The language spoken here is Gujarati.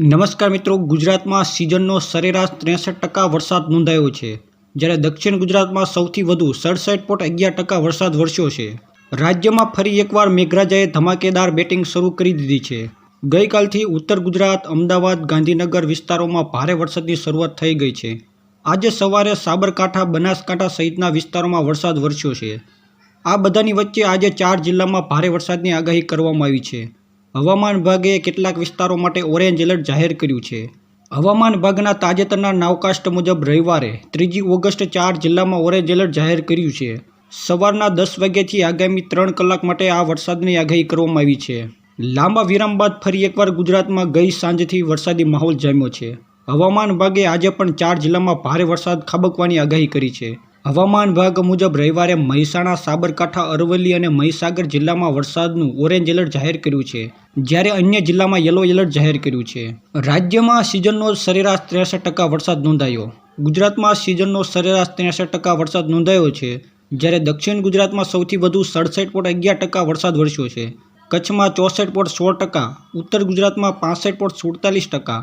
નમસ્કાર મિત્રો, ગુજરાતમાં સિઝનનો સરેરાશ ત્રેસઠ ટકા વરસાદ નોંધાયો છે. જ્યારે દક્ષિણ ગુજરાતમાં સૌથી વધુ સડસઠ પોઈન્ટ અગિયાર ટકા વરસાદ વરસ્યો છે. રાજ્યમાં ફરી એકવાર મેઘરાજાએ ધમાકેદાર બેટિંગ શરૂ કરી દીધી છે. ગઈકાલથી ઉત્તર ગુજરાત, અમદાવાદ, ગાંધીનગર વિસ્તારોમાં ભારે વરસાદની શરૂઆત થઈ ગઈ છે. આજે સવારે સાબરકાંઠા, બનાસકાંઠા સહિતના વિસ્તારોમાં વરસાદ વરસ્યો છે. આ બધાની વચ્ચે આજે ચાર જિલ્લામાં ભારે વરસાદની આગાહી કરવામાં આવી છે. હવામાન વિભાગે કેટલાક વિસ્તારો માટે ઓરેન્જ એલર્ટ જાહેર કર્યું છે. હવામાન વિભાગના તાજેતરના નાવકાસ્ટ મુજબ રવિવારે ત્રીજી ઓગસ્ટ ચાર જિલ્લામાં ઓરેન્જ એલર્ટ જાહેર કર્યું છે. સવારના દસ વાગ્યાથી આગામી ત્રણ કલાક માટે આ વરસાદની આગાહી કરવામાં આવી છે. લાંબા વિરામ બાદ ફરી એકવાર ગુજરાતમાં ગઈ સાંજથી વરસાદી માહોલ જામ્યો છે. હવામાન વિભાગે આજે પણ ચાર જિલ્લામાં ભારે વરસાદ ખાબકવાની આગાહી કરી છે. હવામાન વિભાગ મુજબ રવિવારે મહેસાણા, સાબરકાંઠા, અરવલ્લી અને મહીસાગર જિલ્લામાં વરસાદનું ઓરેન્જ એલર્ટ જાહેર કર્યું છે, જ્યારે અન્ય જિલ્લામાં યલો એલર્ટ જાહેર કર્યું છે. રાજ્યમાં સિઝનનો સરેરાશ ત્રેસઠ ટકા વરસાદ નોંધાયો. ગુજરાતમાં સિઝનનો સરેરાશ ત્રેસઠ ટકા વરસાદ નોંધાયો છે, જ્યારે દક્ષિણ ગુજરાતમાં સૌથી વધુ સડસઠ પોઈન્ટ અગિયાર ટકા વરસાદ વરસ્યો છે. કચ્છમાં ચોસઠ પોઈન્ટ સોળ ટકા, ઉત્તર ગુજરાતમાં પાસઠ પોઈન્ટ સુડતાલીસ ટકા